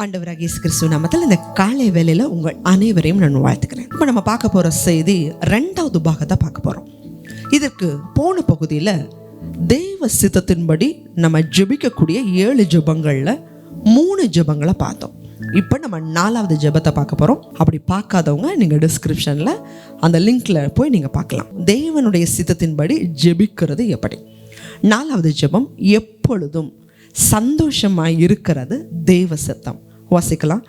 ஆண்டவராக இயேசு கிறிஸ்துவ நாமத்தில் இந்த காலை வேலையில் உங்கள் அனைவரையும் நான் வாழ்த்துக்கிறேன். இப்போ நம்ம பார்க்க போகிற செய்தி ரெண்டாவது பாகத்தை பார்க்க போகிறோம் இதற்கு போன பகுதியில் தெய்வ சித்தத்தின்படி நம்ம ஜெபிக்கக்கூடிய ஏழு ஜெபங்களில் மூணு ஜெபங்களை பார்த்தோம். இப்போ நம்ம நாலாவது ஜெபத்தை பார்க்க போகிறோம் அப்படி பார்க்காதவங்க நீங்கள் டிஸ்கிரிப்ஷனில் அந்த லிங்க்கில் போய் நீங்கள் பார்க்கலாம். தெய்வனுடைய சித்தத்தின்படி ஜெபிக்கிறது எப்படி? நாலாவது ஜெபம் எப்பொழுதும் சந்தோஷமாய் இருக்கிறது தேவ சித்தம். வாசிக்கலாம்.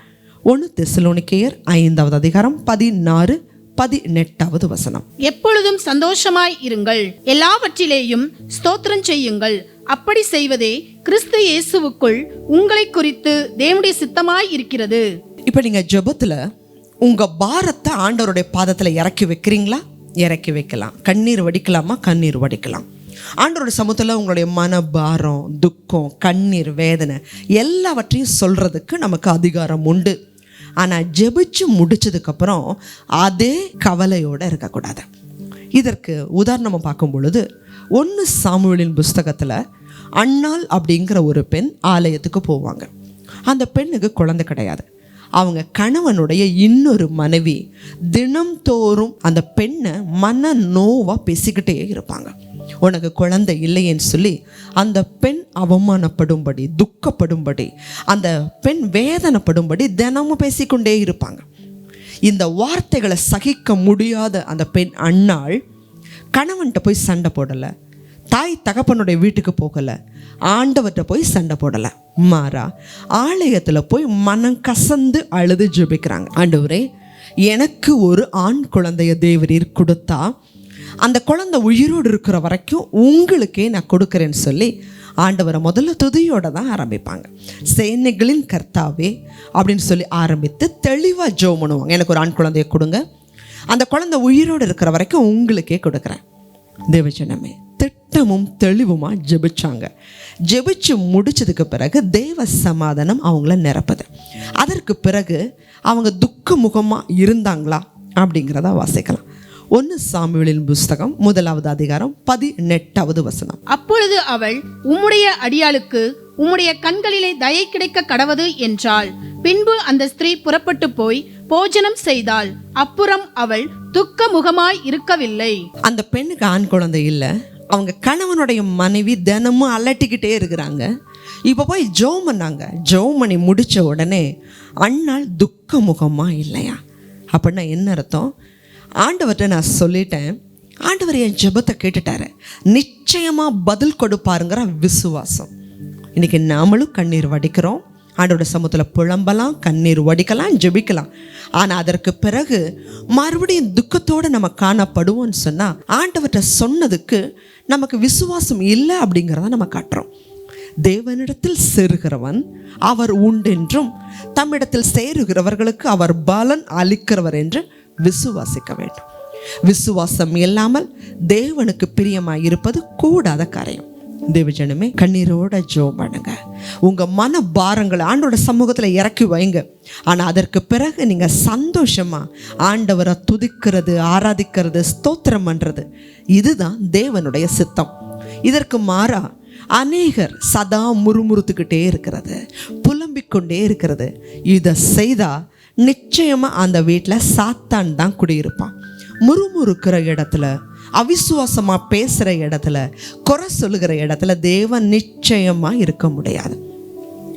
ஒன்று தெசலோனிக்கேயர் ஐந்தாவது அதிகாரம் பதினாறு பதினெட்டாவது வசனம். எப்பொழுதும் சந்தோஷமாய் இருங்கள். எல்லாவற்றிலேயும் ஸ்தோத்திரம் செய்யுங்கள். அப்படி செய்வதே கிறிஸ்து இயேசுவுக்குள் உங்களை குறித்து தேவனுடைய சித்தமாய் இருக்கிறது. இப்போ நீங்கள் ஜெபத்தில் உங்கள் பாரத்தை ஆண்டவருடைய பாதத்தில் இறக்கி வைக்கிறீங்களா? இறக்கி வைக்கலாம். கண்ணீர் வடிக்கலாமா? கண்ணீர் வடிக்கலாம். ஆண்டோட சமூகத்தில் உங்களுடைய மன பாரம் துக்கம் கண்ணீர் வேதனை எல்லாவற்றையும் சொல்கிறதுக்கு நமக்கு அதிகாரம் உண்டு. ஆனால் ஜெபிச்சு முடிச்சதுக்கப்புறம் அதே கவலையோடு இருக்கக்கூடாது. இதற்கு உதாரணமாக பார்க்கும் பொழுது ஒன்று சாமுவேலின் புஸ்தகத்தில் அண்ணாள் அப்படிங்கிற ஒரு பெண் ஆலயத்துக்கு போவாங்க. அந்த பெண்ணுக்கு குழந்தை கிடையாது. அவங்க கணவனுடைய இன்னொரு மனைவி தினம்தோறும் அந்த பெண்ணை மன நோவாக பேசிக்கிட்டே இருப்பாங்க. உனக்கு குழந்தை இல்லையேன்னு சொல்லி அந்த பெண் அவமானப்படும்படி துக்கப்படும்படி அந்த பெண் வேதனைப்படும்படி தினமும் பேசிக்கொண்டே இருப்பாங்க. இந்த வார்த்தைகளை சகிக்க முடியாத அந்த பெண் அண்ணாள் கணவன்கிட்ட போய் சண்டை போடலை. தாய் தகப்பனுடைய வீட்டுக்கு போகலை. ஆண்டவர்கிட்ட போய் சண்டை போடலை. மாறா ஆலயத்தில் போய் மனம் கசந்து அழுது ஜெபிக்கிறாங்க. ஆண்டவரே எனக்கு ஒரு ஆண் குழந்தைய தேவரீர் கொடுத்தா அந்த குழந்தை உயிரோடு இருக்கிற வரைக்கும் உங்களுக்கே நான் கொடுக்குறேன்னு சொல்லி ஆண்டவரை முதல்ல துதியோட தான் ஆரம்பிப்பாங்க. சேனைகளின் கர்த்தாவே அப்படின்னு சொல்லி ஆரம்பித்து தெளிவாக ஜோ பண்ணுவாங்க. எனக்கு ஒரு ஆண் குழந்தைய கொடுங்க. அந்த குழந்தை உயிரோடு இருக்கிற வரைக்கும் உங்களுக்கே கொடுக்குறேன். தேவஜனமே திட்டமும் தெளிவுமாக ஜெபிச்சாங்க. ஜெபிச்சு முடிச்சதுக்கு பிறகு தேவ சமாதானம் அவங்கள நிரப்புது. அதற்கு பிறகு அவங்க துக்க முகமாக இருந்தாங்களா அப்படிங்கிறத வாசிக்கலாம். ஒன்று சாமுவேலின் புஸ்தகம் முதலாவது அதிகாரம் பதினெட்டாவது வசனம். அப்பொழுது அவள் உம்முடைய அடியாளுக்கு உம்முடைய கண்களிலே தயை கிடைக்க கடவது என்றாள். பின்பு அந்த ஸ்திரீ புறப்பட்டு போய் போஜனம் செய்தாள். அப்புறம் அவள் துக்க முகமாய் இருக்கவில்லை. அந்த பெண்ணுக்கு ஆண் குழந்தை இல்லை. அவங்க கணவனுடைய மனைவி தினமும் அலட்டிக்கிட்டே இருக்கிறாங்க. இப்போ போய் ஜோம் பண்ணாங்க. ஜோம் பண்ணி முடித்த உடனே அண்ணாள் துக்க முகமாக இல்லையா? அப்படின்னா என்ன அர்த்தம்? ஆண்டவர்கிட்ட நான் சொல்லிட்டேன். ஆண்டவர் என் ஜெபத்தை கேட்டுட்டாரு. நிச்சயமாக பதில் கொடுப்பாருங்கிற விசுவாசம். இன்றைக்கி நாமளும் கண்ணீர் வடிக்கிறோம். ஆண்டோட சமூகத்தில் புலம்பலாம் கண்ணீர் வடிக்கலாம் ஜெபிக்கலாம். ஆனால் அதற்கு பிறகு மறுபடியும் துக்கத்தோடு நம்ம காணப்படுவோம்னு சொன்னால் ஆண்டவர்கிட்ட சொன்னதுக்கு நமக்கு விசுவாசம் இல்லை அப்படிங்கிறத நம்ம காட்டுறோம். தேவனிடத்தில் சேருகிறவன் அவர் உண்டென்றும் தம்மிடத்தில் சேருகிறவர்களுக்கு அவர் பலன் அளிக்கிறவர் என்று விசுவாசிக்க வேண்டும். விசுவாசம் இல்லாமல் தேவனுக்கு பிரியமாக இருப்பது கூடாத காரியம். தேவஜனமே கண்ணீரோட ஜோ பண்ணுங்க. உங்கள் மன பாரங்களை ஆண்டோட சமூகத்தில் இறக்கி வைங்க. ஆனால் அதற்கு பிறகு நீங்கள் சந்தோஷமாக ஆண்டவரை துதிக்கிறது ஆராதிக்கிறது ஸ்தோத்திரம் பண்ணுறது இதுதான் தேவனுடைய சித்தம். இதற்கு மாறா அநேகர் சதா முறுமுறுத்துக்கிட்டே இருக்கிறது புலம்பிக் கொண்டே இருக்கிறது. இதை செய்தால் நிச்சயமாக அந்த வீட்டில் சாத்தான் தான் குடியிருப்பான். முறுமுறுக்கிற இடத்துல அவிசுவாசமாக பேசுகிற இடத்துல குறை சொல்லுகிற இடத்துல தேவன் நிச்சயமாக இருக்க முடியாது.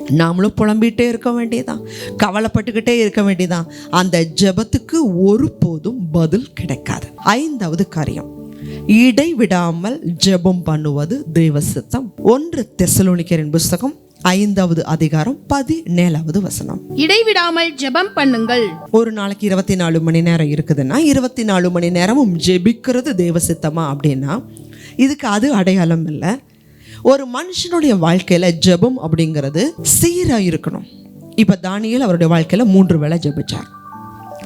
நாமளும் புலம்பிகிட்டே இருக்க வேண்டியதான் கவலைப்பட்டுக்கிட்டே இருக்க வேண்டியதான் அந்த ஜெபத்துக்கு ஒருபோதும் பதில் கிடைக்காது. ஐந்தாவது காரியம். இடைவிடாமல் ஜெபம் பண்ணுவது தெய்வ சித்தம். ஒன்று தெசலோனிக்கரின் புஸ்தகம் ஐந்தாவது அதிகாரம் பதினேழாவது வசனம். இடைவிடாமல் ஜெபம் பண்ணுங்கள். ஒரு நாளைக்கு இருபத்தி நாலு மணி நேரம் இருக்குதுன்னா இருபத்தி நாலு மணி நேரமும் ஜெபிக்கிறது தேவ சித்தமா அப்படின்னா இதுக்கு அது அடையாளம் இல்லை. ஒரு மனுஷனுடைய வாழ்க்கையில் ஜெபம் அப்படிங்கிறது சீராக இருக்கணும். இப்போ தானியேல் அவருடைய வாழ்க்கையில் மூன்று வேளை ஜெபிச்சார்.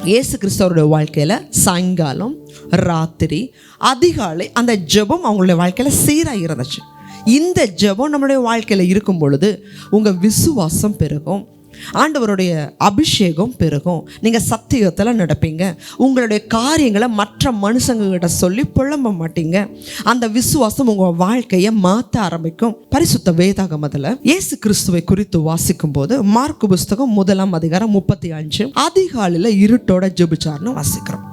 இயேசு கிறிஸ்தவருடைய வாழ்க்கையில் சாயங்காலம் ராத்திரி அதிகாலை அந்த ஜெபம் அவங்களுடைய வாழ்க்கையில் சீராக இருந்துச்சு. இந்த ஜெபம் நம்மளுடைய வாழ்க்கையில் இருக்கும் பொழுது உங்கள் விசுவாசம் பெருகும். ஆண்டவருடைய அபிஷேகம் பெருகும். நீங்கள் சத்தியத்தில் நடப்பீங்க. உங்களுடைய காரியங்களை மற்ற மனுஷங்ககிட்ட சொல்லி புலம்ப மாட்டீங்க. அந்த விசுவாசம் உங்கள் வாழ்க்கையை மாற்ற ஆரம்பிக்கும். பரிசுத்த வேதாகமத்தில் இயேசு கிறிஸ்துவை குறித்து வாசிக்கும் போது மார்க்கு புஸ்தகம் முதலாம் அதிகாரம் முப்பத்தி அஞ்சு அதிகாலையில் இருட்டோட ஜெபிச்சார்னு வாசிக்கிறோம்.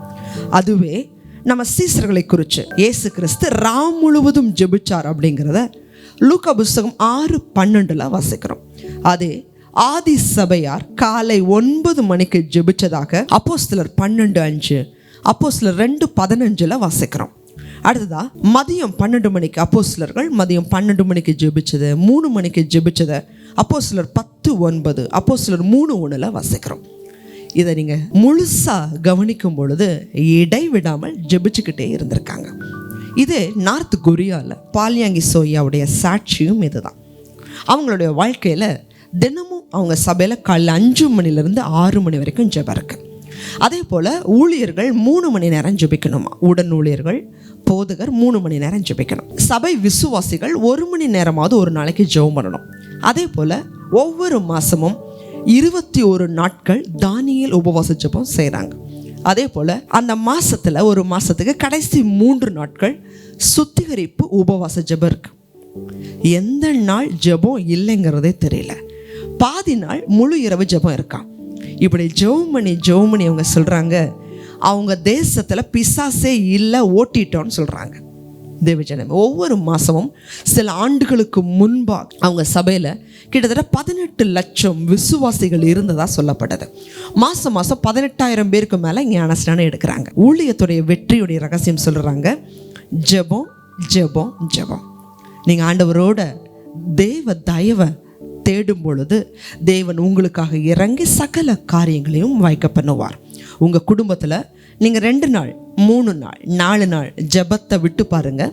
அதுவே நம்ம சீசர்களை குறித்து இயேசு கிறிஸ்து ராம் முழுவதும் ஜெபிச்சார் அப்படிங்கிறத லூக்கா புஸ்தகம் ஆறு பன்னெண்டுல வாசிக்கிறோம். அதே ஆதி சபையார் காலை ஒன்பது மணிக்கு ஜெபிச்சதாக அப்போஸ்தலர் பன்னெண்டு அஞ்சு அப்போஸ்தலர் ரெண்டு பதினஞ்சில் வாசிக்கிறோம். அடுத்ததா மதியம் பன்னெண்டு மணிக்கு அப்போஸ்தலர்கள் மதியம் பன்னெண்டு மணிக்கு ஜெபிச்சது மூணு மணிக்கு ஜெபிச்சதை அப்போஸ்தலர் பத்து ஒன்பது அப்போஸ்தலர் மூணு ஒன்றில் வாசிக்கிறோம். இதை நீங்கள் முழுசாக கவனிக்கும் பொழுது இடைவிடாமல் ஜெபிச்சுக்கிட்டே இருந்திருக்காங்க. இது நார்த் கொரியாவில் பால்யாங்கி சோயாவுடைய சாட்சியும் இதுதான். அவங்களுடைய வாழ்க்கையில் தினமும் அவங்க சபையில் காலைல அஞ்சு மணிலேருந்து ஆறு மணி வரைக்கும் ஜெபம் இருக்குது அதே போல் ஊழியர்கள் மூணு மணி நேரம் ஜெபிக்கணுமா. உடன் ஊழியர்கள் போதகர் மூணு மணி நேரம் ஜெபிக்கணும். சபை விசுவாசிகள் ஒரு மணி நேரமாவது ஒரு நாளைக்கு ஜெபம் பண்ணணும். அதே போல் ஒவ்வொரு மாதமும் இருபத்தி ஒரு நாட்கள் தானியல் உபவாச ஜெபம் செய்கிறாங்க அதே போல் அந்த மாதத்தில் ஒரு மாதத்துக்கு கடைசி மூன்று நாட்கள் சுத்திகரிப்பு உபவாச ஜெபம் இருக்கு. எந்த நாள் ஜெபம் இல்லைங்கிறதே தெரியல. பாதி நாள் முழு இரவு ஜெபம் இருக்கான் இப்படி ஜெவமணி ஜெவமணி அவங்க சொல்கிறாங்க அவங்க தேசத்தில் பிசாசே இல்லை ஓட்டிட்டோன்னு சொல்கிறாங்க தேவஜனம். ஒவ்வொரு மாதமும் சில ஆண்டுகளுக்கு முன்பாக அவங்க சபையில் கிட்டத்தட்ட பதினெட்டு லட்சம் விசுவாசிகள் இருந்ததாக சொல்லப்பட்டது. மாதம் மாதம் பதினெட்டாயிரம் பேருக்கு மேலே ஞானஸ்நானம் எடுக்கிறாங்க. ஊழியத்துடைய வெற்றியுடைய ரகசியம் சொல்கிறாங்க ஜெபம் ஜெபம் ஜெபம். நீங்கள் ஆண்டவரோட தேவ தயவை தேடும் பொழுது தேவன் உங்களுக்காக இறங்கி சகல காரியங்களையும் வாய்க்க பண்ணுவார். உங்கள் குடும்பத்தில் நீங்கள் ரெண்டு நாள் மூணு நாள் நாலு நாள் ஜெபத்தை விட்டு பாருங்க.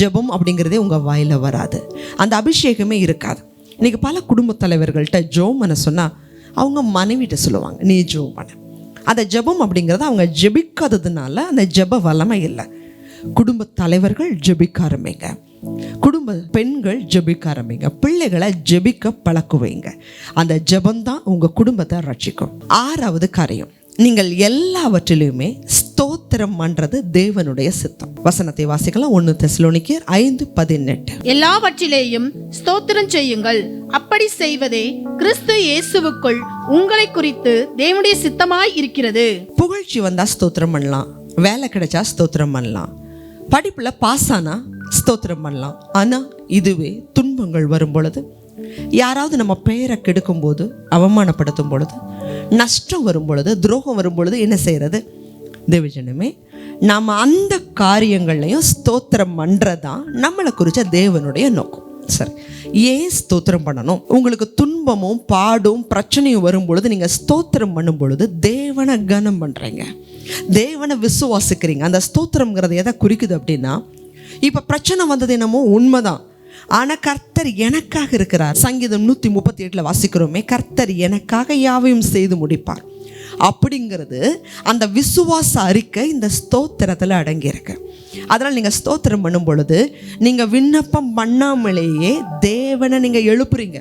ஜெபம் அப்படிங்கிறதே உங்கள் வாயில் வராது. அந்த அபிஷேகமே இருக்காது. இன்றைக்கி பல குடும்பத் தலைவர்கள்ட்ட ஜோம் பண்ண சொன்னால் அவங்க மனைவிட்ட சொல்லுவாங்க நீ ஜோம் பண்ண. அந்த ஜெபம் அப்படிங்கிறது அவங்க ஜெபிக்காததுனால அந்த ஜெப வல்லமை இல்லை. குடும்ப தலைவர்கள் ஜெபிக்க ஆரம்பிங்க. குடும்ப பெண்கள் ஜெபிக்க ஆரம்பிங்க. பிள்ளைகளை ஜெபிக்க பழக்குவீங்க. அந்த ஜெபம்தான் உங்கள் குடும்பத்தை ரட்சிக்கும். ஆறாவது காரியம். நீங்கள் எல்லாவற்றிலையுமே ஸ்தோத்திரம் பண்றது தேவனுடைய சித்தம். வசனத்தை வாசிக்கலாம். ஒன்று தெசலோனிக்கர் ஐந்து பதினெட்டு. எல்லாவற்றிலேயும் ஸ்தோத்திரம் செய்யுங்கள். அப்படி செய்வதே கிறிஸ்து இயேசுவுக்குள் உங்களை குறித்து தேவனுடைய சித்தமாய் இருக்கிறது. புகழ்ச்சி வந்தால் ஸ்தோத்திரம் பண்ணலாம். வேலை கிடைச்சா ஸ்தோத்திரம் பண்ணலாம். படிப்பில் பாஸ் ஆனால் ஸ்தோத்திரம் பண்ணலாம். ஆனால் இதுவே துன்பங்கள் வரும் பொழுது யாராவது நம்ம பெயரை கெடுக்கும் போது அவமானப்படுத்தும் பொழுது நஷ்டம் வரும் பொழுது துரோகம் வரும் பொழுது என்ன செய்கிறது தேவஜனமே நாம் அந்த காரியங்கள்லையும் ஸ்தோத்திரம் பண்ணுறதான் நம்மளை குறித்த தேவனுடைய நோக்கம். சரி ஏன் ஸ்தோத்திரம் பண்ணணும்? உங்களுக்கு துன்பமும் பாடும் பிரச்சனையும் வரும் பொழுது நீங்கள் ஸ்தோத்திரம் பண்ணும் பொழுது தேவனை கனம் பண்ணுறீங்க தேவனை விசுவாசிக்கிறீங்க. அந்த ஸ்தோத்திரங்கிறத எதை குறிக்குது அப்படின்னா இப்போ பிரச்சனை வந்தது என்னமோ உண்மைதான். ஆனால் கர்த்தர் எனக்காக இருக்கிறார். சங்கீதம் நூற்றி முப்பத்தி எட்டில் வாசிக்கிறோமே கர்த்தர் எனக்காக யாவையும் செய்து முடிப்பார். அப்படிங்கிறது அந்த விசுவாச அறிக்கை இந்த ஸ்தோத்திரத்தில் அடங்கியிருக்கு. அதனால் நீங்கள் ஸ்தோத்திரம் பண்ணும் பொழுது நீங்கள் விண்ணப்பம் பண்ணாமலேயே தேவனை நீங்கள் எழுப்புறீங்க.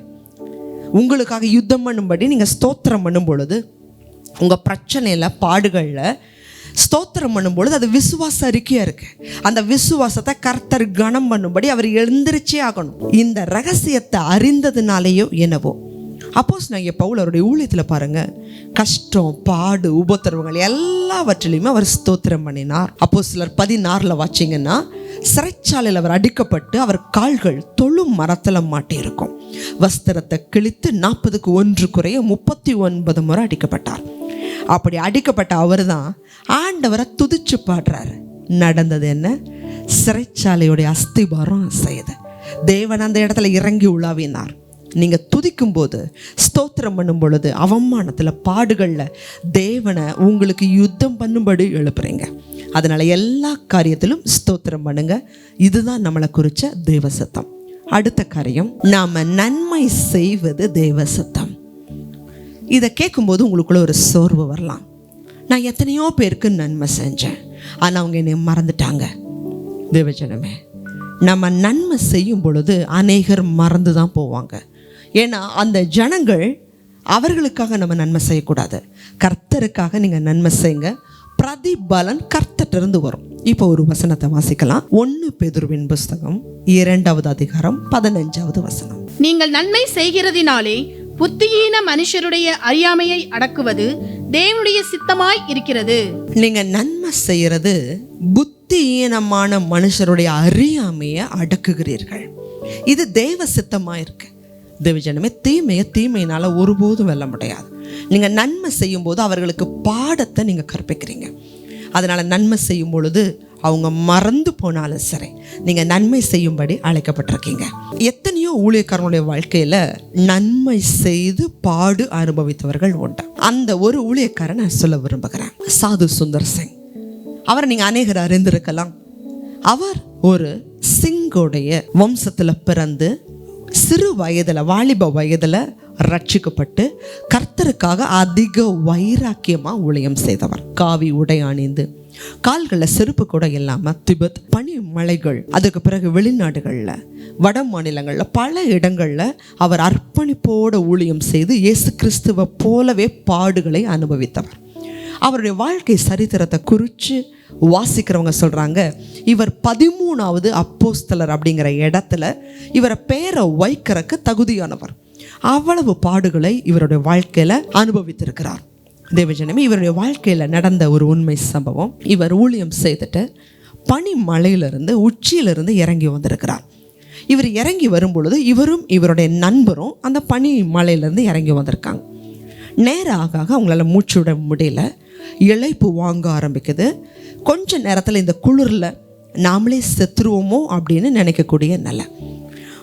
உங்களுக்காக யுத்தம் பண்ணும்படி நீங்கள் ஸ்தோத்திரம் பண்ணும் பொழுது உங்கள் பிரச்சனையில் பாடுகளில் ஸ்தோத்திரம் பண்ணும்பொழுது அது விசுவாச அறிக்கையாக இருக்குது அந்த விசுவாசத்தை கர்த்தர் கனம் பண்ணும்படி அவர் எழுந்திருச்சே ஆகணும். இந்த ரகசியத்தை அறிந்ததுனாலேயோ என்னவோ. அப்போஸ் நான் பவுல் அவருடைய ஊழியத்தில் பாருங்கள் கஷ்டம் பாடு உபத்திரவங்கள் எல்லாவற்றிலையுமே அவர் ஸ்தோத்திரம் பண்ணினார். அப்போ சிலர் பதினாறில் வாச்சிங்கன்னா சிறைச்சாலையில் அவர் அடிக்கப்பட்டு அவர் கால்கள் தொழு மரத்தில் மாட்டியிருக்கும். வஸ்திரத்தை கிழித்து நாற்பதுக்கு ஒன்று குறைய முப்பத்தி ஒன்பது முறை அடிக்கப்பட்டார். அப்படி அடிக்கப்பட்ட அவர் தான் ஆண்டவரை துதிச்சு பாடுறாரு. நடந்தது என்ன? சிறைச்சாலையுடைய அஸ்திபாரம் செய்யுது தேவன் அந்த இடத்துல இறங்கி உலாவினார். நீங்கள் துதிக்கும் போது ஸ்தோத்திரம் பண்ணும் பொழுது அவமானத்தில் பாடுகளில் தேவனை உங்களுக்கு யுத்தம் பண்ணும்படி எழுப்புறீங்க. அதனால் எல்லா காரியத்திலும் ஸ்தோத்திரம் பண்ணுங்க. இதுதான் நம்மளை குறித்த தேவசத்தம் அடுத்த காரியம் நாம் நன்மை செய்வது தேவசத்தம் இதை கேட்கும்போது உங்களுக்குள்ளே ஒரு சோர்வு வரலாம். நான் எத்தனையோ பேருக்கு நன்மை செஞ்சேன். ஆனால் அவங்க என்னை மறந்துட்டாங்க. தேவஜனமே நம்ம நன்மை செய்யும் பொழுது அநேகர் மறந்து தான் போவாங்க. ஏன்னா அந்த ஜனங்கள் அவர்களுக்காக நம்ம நன்மை செய்யக்கூடாது. கர்த்தருக்காக நீங்கள் நன்மை செய்யுங்க. பிரதிபலன் கர்த்தட்டிருந்து வரும். இப்போ ஒரு வசனத்தை வாசிக்கலாம். ஒன்று பெதுருவின் புஸ்தகம் இரண்டாவது அதிகாரம் பதினஞ்சாவது வசனம். நீங்கள் நன்மை செய்கிறதினாலே புத்தியீன மனுஷருடைய அறியாமையை அடக்குவது தேவனுடைய சித்தமாய் இருக்கிறது. நீங்க நன்மை செய்யறது புத்தியீனமான மனுஷருடைய அறியாமையை அடக்குகிறீர்கள். இது தேவ சித்தமா இருக்கு. தேவஜனமே தீமையை தீமையினால ஒருபோதும் வெல்ல முடியாது. நீங்க நன்மை செய்யும் போது அவர்களுக்கு பாடத்தை நீங்க கற்பிக்கிறீங்க. அதனால நன்மை செய்யும் பொழுது அவங்க மறந்து போனாலும் சரி நீங்க நன்மை செய்யும்படி அழைக்கப்பட்டிருக்கீங்க. எத்தனை எத்தனையோ ஊழியக்காரனுடைய வாழ்க்கையில நன்மை செய்து பாடு அனுபவித்தவர்கள் உண்டு. அந்த ஒரு ஊழியக்காரன் நான் சொல்ல விரும்புகிறேன். சாது சுந்தர் சிங். அவரை நீங்க அநேகர் அறிந்திருக்கலாம். அவர் ஒரு சிங்கோடைய வம்சத்துல பிறந்து சிறு வயதுல வாலிப வயதுல ரட்சிக்கப்பட்டு கர்த்தருக்காக அதிக வைராக்கியமா ஊழியம் செய்தவர். காவி உடை அணிந்து கால்களில் செருப்பு கூட இல்லாமல் திபெத் பனி மலைகள் அதுக்கு பிறகு வெளிநாடுகளில் வட மாநிலங்களில் பல இடங்களில் அவர் அர்ப்பணிப்போட ஊழியம் செய்து இயேசு கிறிஸ்துவை போலவே பாடுகளை அனுபவித்தவர். அவருடைய வாழ்க்கை சரித்திரத்தை குறித்து வாசிக்கிறவங்க சொல்கிறாங்க இவர் பதிமூணாவது அப்போஸ்தலர் அப்படிங்கிற இடத்துல இவரை பேரை வைக்கிறக்கு தகுதியானவர். அவ்வளவு பாடுகளை இவருடைய வாழ்க்கையில் அனுபவித்திருக்கிறார். தேவஜனமே இவருடைய வாழ்க்கையில் நடந்த ஒரு உண்மை சம்பவம். இவர் ஊழியம் செய்துட்டு பனி மலையிலிருந்து உச்சியிலிருந்து இறங்கி வந்திருக்கிறார். இவர் இறங்கி வரும்பொழுது இவரும் இவருடைய நண்பரும் அந்த பனி மலையிலேருந்து இறங்கி வந்திருக்காங்க. நேரம் ஆக ஆக அவங்களால மூச்சு விட முடியல. இழைப்பு வாங்க ஆரம்பிக்குது. கொஞ்ச நேரத்தில் இந்த குளிரில் நாமளே செத்துருவோமோ அப்படின்னு நினைக்கக்கூடிய நிலை.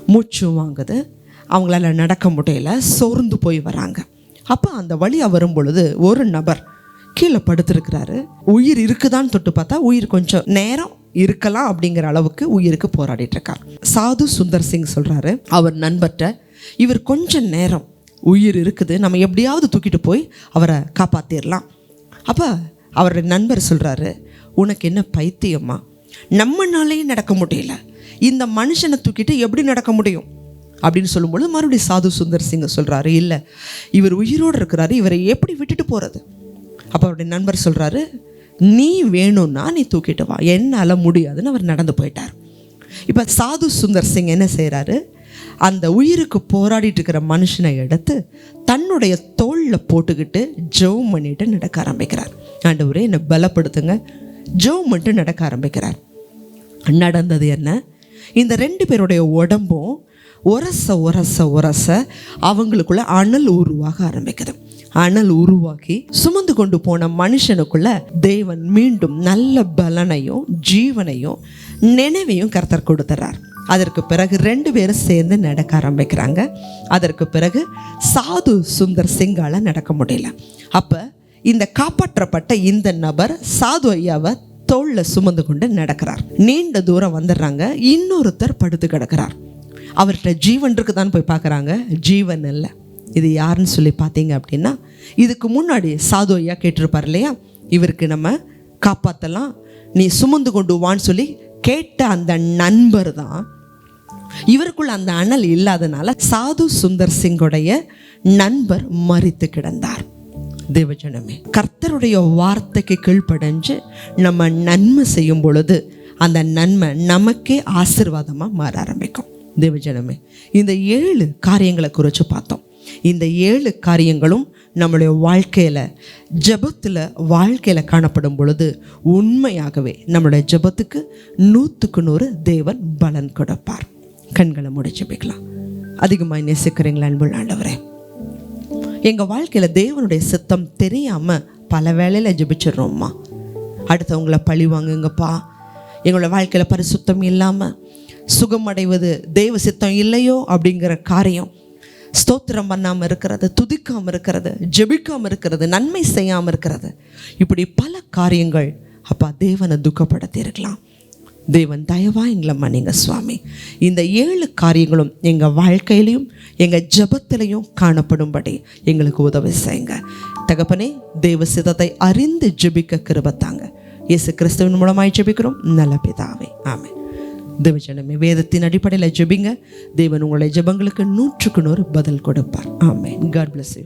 மூச்சு வாங்குது. அவங்களால நடக்க முடியல. சோர்ந்து போய் வராங்க. அப்போ அந்த வழியாக வரும் பொழுது ஒரு நபர் கீழே படுத்திருக்கிறாரு. உயிர் இருக்குதான்னு தொட்டு பார்த்தா உயிர் கொஞ்சம் நேரம் இருக்கலாம் அப்படிங்கிற அளவுக்கு உயிருக்கு போராடிட்டு இருக்கார். சாது சுந்தர் சிங் சொல்கிறாரு அவர் நண்பர்கிட்ட இவர் கொஞ்சம் நேரம் உயிர் இருக்குது நம்ம எப்படியாவது தூக்கிட்டு போய் அவரை காப்பாற்றிடலாம் அப்போ அவருடைய நண்பர் சொல்கிறாரு உனக்கு என்ன பைத்தியம்மா? நம்மனாலேயே நடக்க முடியல. இந்த மனுஷனை தூக்கிட்டு எப்படி நடக்க முடியும்? அப்படின்னு சொல்லும்பொழுது மறுபடியும் சாது சுந்தர் சிங்க சொல்கிறாரு இல்லை இவர் உயிரோடு இருக்கிறாரு இவரை எப்படி விட்டுட்டு போகிறது அப்போ அவருடைய நண்பர் சொல்கிறாரு நீ வேணும்னா நீ தூக்கிட்டு வா என்னால் முடியாதுன்னு அவர் நடந்து போயிட்டார். இப்போ சாது சுந்தர் சிங் என்ன செய்கிறாரு அந்த உயிருக்கு போராடிட்டு இருக்கிற மனுஷனை எடுத்து தன்னுடைய தோளில் போட்டுக்கிட்டு ஜெவம் பண்ணிட்டு நடக்க ஆரம்பிக்கிறார். ஆண்டவரே என்னை பலப்படுத்துங்க. ஜெவம் பண்ணிட்டு நடக்க ஆரம்பிக்கிறார். நடந்தது என்ன? இந்த ரெண்டு பேருடைய உடம்பும் உரச உரச உரச அவங்களுக்குள்ள அனல் உருவாக ஆரம்பிக்குது. அனல் உருவாக்கி சுமந்து கொண்டு போன மனுஷனுக்குள்ள தேவன் மீண்டும் நல்ல பலனையும் ஜீவனையும் நினைவையும் கர்த்தர் கொடுத்துறார். அதற்கு பிறகு ரெண்டு பேரும் சேர்ந்து நடக்க ஆரம்பிக்கிறாங்க. அதற்கு பிறகு சாது சுந்தர் சிங்கால நடக்க முடியல. அப்ப இந்த காப்பாற்றப்பட்ட இந்த நபர் சாது ஐயாவை தோளில் சுமந்து கொண்டு நடக்கிறார். நீண்ட தூரம் வந்துடுறாங்க. இன்னொருத்தர் படுத்து கிடக்கிறார். அவர்கிட்ட ஜீவன் இருக்குதான்னு போய் பார்க்குறாங்க. ஜீவன் இல்லை. இது யாருன்னு சொல்லி பார்த்தீங்க அப்படின்னா இதுக்கு முன்னாடி சாது ஐயா கேட்டிருப்பார் இல்லையா? இவருக்கு நம்ம காப்பாற்றலாம் நீ சுமந்து கொண்டு வான்னு சொல்லி கேட்ட அந்த நண்பர் தான். இவருக்குள்ள அந்த அனல் இல்லாதனால சாது சுந்தர் சிங்கோடைய நண்பர் மறித்து கிடந்தார். தேவஜனமே கர்த்தருடைய வார்த்தைக்கு கீழ்ப்படைஞ்சு நம்ம நன்மை செய்யும் பொழுது அந்த நன்மை நமக்கே ஆசிர்வாதமாக மாற ஆரம்பிக்கும். தேவஜனமே. இந்த ஏழு காரியங்களை குறித்து பார்த்தோம். இந்த ஏழு காரியங்களும் நம்மளுடைய வாழ்க்கையில் ஜெபத்தில் வாழ்க்கையில் காணப்படும் பொழுது உண்மையாகவே நம்மளுடைய ஜெபத்துக்கு நூற்றுக்கு நூறு தேவன் பலன் கொடுப்பார். கண்களை முடிச்சு வைக்கலாம். அதிகமாக நேசிக்கிறீங்களா அன்புள்ள ஆண்டவரே? எங்கள் வாழ்க்கையில் தேவனுடைய சித்தம் தெரியாமல் பல வேளையில் ஜபிச்சிடுறோம்மா. அடுத்தவங்கள பழி வாங்குங்கப்பா. எங்களோட வாழ்க்கையில் பரிசுத்தம் இல்லாமல் சுகம் அடைவது தெய்வ சித்தம் இல்லையோ அப்படிங்கிற காரியம். ஸ்தோத்திரம் பண்ணாமல் இருக்கிறது துதிக்காமல் இருக்கிறது ஜெபிக்காமல் இருக்கிறது நன்மை செய்யாமல் இருக்கிறது. இப்படி பல காரியங்கள் அப்பா தேவனை துக்கப்படுத்தியிருக்கலாம். தேவன் தயவா எங்களை மன்னிங்க சுவாமி. இந்த ஏழு காரியங்களும் எங்கள் வாழ்க்கையிலையும் எங்கள் ஜபத்திலையும் காணப்படும்படி எங்களுக்கு உதவி செய்யுங்க. தகப்பனே தேவ சிதத்தை அறிந்து ஜெபிக்க கிருபத்தாங்க இயேசு கிறிஸ்துவின் மூலமாய் ஜெபிக்கிறோம். நல்ல பிதாவே. ஆமே தேவஜனமே வேதத்தின் அடிப்படையில் ஜெபிங்க. தேவன் உங்களுடைய ஜெபங்களுக்கு நூற்றுக்கு நூறு பதில் கொடுப்பார். ஆமே காட் பிளஸ் யூ